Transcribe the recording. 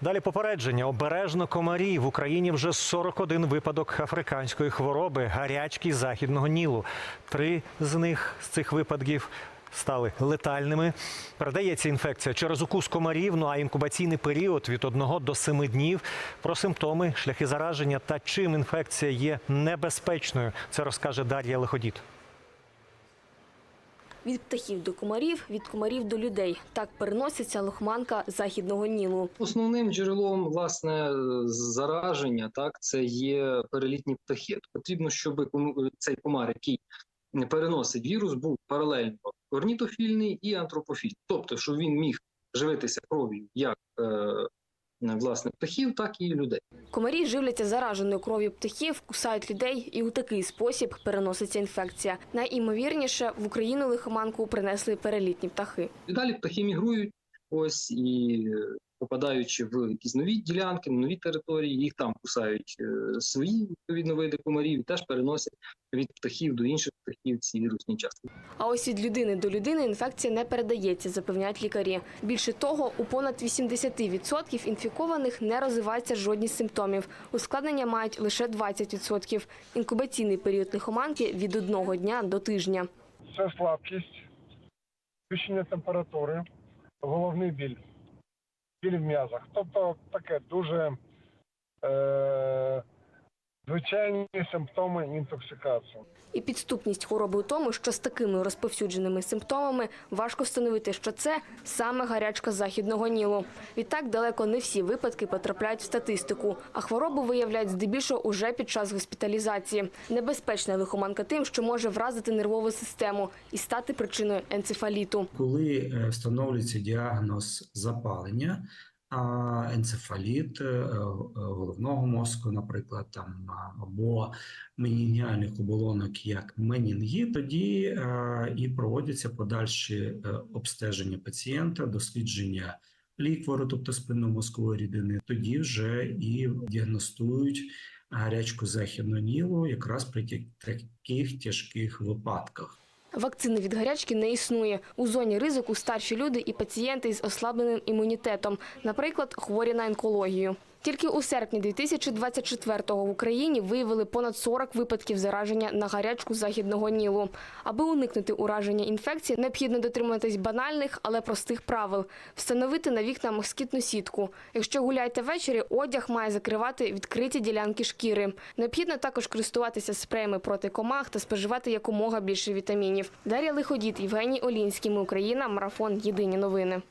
Далі попередження обережно комарі в Україні вже 41 випадок африканської хвороби гарячки західного Нілу. Три з них з цих випадків. Стали летальними. Передається інфекція через укус комарів. Ну а інкубаційний період від 1 до 7 днів. Про симптоми, шляхи зараження та чим інфекція є небезпечною. Це розкаже Дар'я Лиходіт. Від птахів до комарів, від комарів до людей. Так переноситься лохманка західного Нілу. Основним джерелом власне зараження так це є перелітні птахи. Потрібно, щоб цей комар, який переносить вірус, був паралельно орнітофільний і антропофільний. Тобто, щоб він міг живитися кров'ю як е, власне птахів, так і людей. Комарі живляться зараженою кров'ю птахів, кусають людей, і у такий спосіб переноситься інфекція. Найімовірніше в Україну лихоманку принесли перелітні птахи. І далі птахи мігрують, ось і е, попадаючи в якісь нові ділянки, на нові території, їх там кусають е, свої відповідно види комарів, і теж переносять від птахів до інших птахів ці вірусні частки. А ось від людини до людини інфекція не передається, запевняють лікарі. Більше того, у понад 80% інфікованих не розвиваються жодні з симптомів. Ускладнення мають лише 20%. Інкубаційний період лихоманки від одного дня до тижня. це слабкість, підвищення температури, головний біль, біль в м'язах. Тобто таке дуже е, звичайні симптоми інтоксикації. І підступність хвороби у тому, що з такими розповсюдженими симптомами важко встановити, що це саме гарячка західного нілу. Відтак далеко не всі випадки потрапляють в статистику, а хворобу виявляють здебільшого уже під час госпіталізації. Небезпечна лихоманка тим, що може вразити нервову систему і стати причиною енцефаліту. коли е, встановлюється діагноз запалення, енцефаліт е, е, головного мозку, наприклад, там або менінгіальних оболонок, як менінгіт, тоді е, і проводяться подальші обстеження пацієнта, дослідження ліквору, тобто спинномозкової рідини. Тоді вже і діагностують гарячку західного нілу якраз при таких тяжких випадках. Вакцини від гарячки не існує. У зоні ризику старші люди і пацієнти з ослабленим імунітетом, наприклад, хворі на онкологію. Тільки у серпні 2024-го в Україні виявили понад 40 випадків зараження на гарячку західного нілу. Аби уникнути ураження інфекції, необхідно дотримуватись банальних, але простих правил. Встановити на вікна москітну сітку. Якщо гуляєте ввечері, одяг має закривати відкриті ділянки шкіри. Необхідно також користуватися спреями проти комах та споживати якомога більше вітамінів. Дар'я Лиходіт, Євгеній Олінський. Ми Україна. Марафон. Єдині новини.